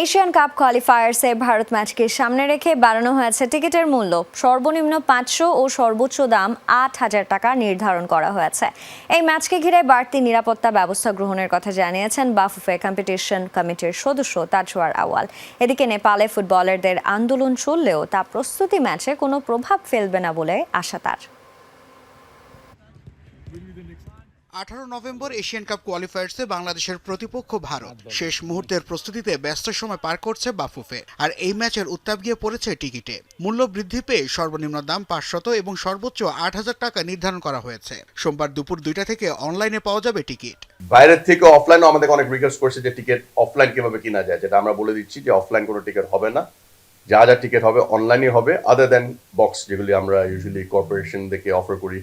Asian cup কোয়ালিফায়ার্সে ভারত ম্যাচকে সামনে রেখে বাড়ানো হয়েছে টিকিটের মূল্য। সর্বনিম্ন পাঁচশো ও সর্বোচ্চ দাম আট হাজার টাকা নির্ধারণ করা হয়েছে। এই ম্যাচকে ঘিরে বাড়তি নিরাপত্তা ব্যবস্থা গ্রহণের কথা জানিয়েছেন বাফুফে কম্পিটিশন কমিটির সদস্য তাজওয়ার আওয়াল এদিকে নেপালে ফুটবলারদের আন্দোলন চললেও তা প্রস্তুতি ম্যাচে কোনো প্রভাব ফেলবে না বলে আশা তার। আঠারো নভেম্বর এশিয়ান কাপ কোয়ালিফায়ার্সে বাংলাদেশের প্রতিপক্ষ ভারত। শেষ মুহূর্তের প্রস্তুতিতে ব্যস্ত সময় পার করছে বাফুফে। আর এই ম্যাচের উত্তাপ গিয়ে পড়েছে টিকিটে। মূল্য বৃদ্ধি পেয়ে সর্বনিম্ন দাম পাঁচশত এবং সর্বোচ্চ আট হাজার টাকা নির্ধারণ করা হয়েছে। সোমবার দুপুর দুইটা থেকে অনলাইনে পাওয়া যাবে টিকিট। বাইরের থেকে অফলাইনও আমাদের অনেক রিকোয়েস্ট করছে যে টিকিট অফলাইন কীভাবে কিনা যায়। যেটা আমরা বলে দিচ্ছি যে অফলাইন কোনো টিকিট হবে না। যা যা টিকিট হবে অনলাইনে হবে আদার দেন বক্স যেগুলি আমরা ইউজুয়ালি কর্পোরেশন থেকে অফার করি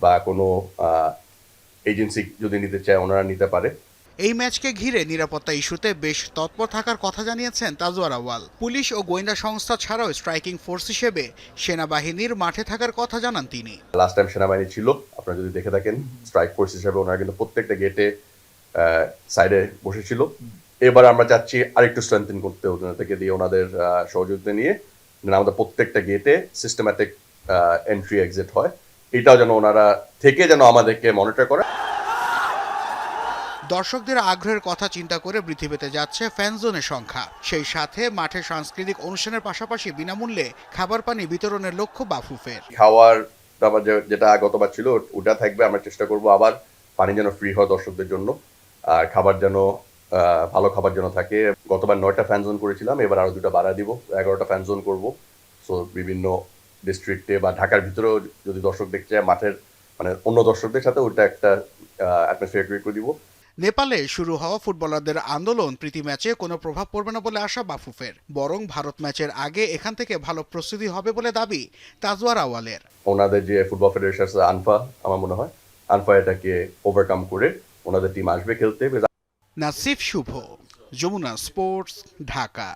বা কোনো এজেন্সি যদি নিতে চায় ওনারা নিতে পারে। এই ম্যাচকে ঘিরে নিরাপত্তা ইস্যুতে বেশ তৎপর থাকার কথা জানিয়েছেন তাজওয়ার আওয়াল পুলিশ ও গোয়েন্দা সংস্থা ছাড়াও স্ট্রাইকিং ফোর্স হিসেবে সেনাবাহিনীর মাঠে থাকার কথা জানান তিনি। লাস্ট টাইম সেনাবাহিনী ছিল আপনারা যদি দেখে থাকেন স্ট্রাইক ফোর্স হিসেবে ওনারা কিন্তু প্রত্যেকটা গেটে সাইডে বসেছিল। এবার আমরা চাচ্ছি আরেকটু স্ট্রেংথেন করতে ওনাদেরকে দিয়ে ওনাদের সহযোগিতা নিয়ে। আমাদের প্রত্যেকটা গেটে সিস্টেম্যাটিক এন্ট্রি এক্সিট হয়। এটাও যেন ওনারা থেকে যেন আমাদেরকে মনিটর করে। দর্শকদের আগ্রহের কথা চিন্তা করে বৃদ্ধি পেতে যাচ্ছে ফ্যানজোনের সংখ্যা। সেই সাথে মাঠে সাংস্কৃতিক অনুষ্ঠানের পাশাপাশি বিনামূল্যে খাবার পানি বিতরণের লক্ষ্য বাফুফের। খাওয়ার দাবার যেটা গতবার ছিল ওটা থাকবে আমরা চেষ্টা করব আবার পানি যেন ফ্রি হয় দর্শকদের জন্য। আর খাবার যেন আহ, ভালো খাবার যেন থাকে। গতবার নয়টা ফ্যান জোন করেছিলাম এবার আরও দুটো বাড়া দিব। এগারোটা ফ্যান জোন করব। সো বিভিন্ন ডিস্ট্রিক্টে বা ঢাকার ভিতরেও যদি দর্শক দেখতে চায় মাঠের মানে অন্য দর্শকদের সাথে ওটা একটা অ্যাটমসফিয়ার ক্রিয়েট করে দিব। নেপালে শুরু হওয়া ফুটবলারদের আন্দোলন প্রীতি ম্যাচে কোনো প্রভাব পড়বে না বলে আশা বাফুফের। বরং ভারত ম্যাচের আগে এখান থেকে ভালো প্রস্তুতি হবে বলে দাবি তাজওয়ার আওয়ালের ওনাদের যে ফুটবল ফেডারেশন আনফা আমার মনে হয় আনফা এটাকে ওভারকাম করে ওনাদের টিম আসবে খেলতে। নাসিফ শুভ যমুনা স্পোর্টস ঢাকা।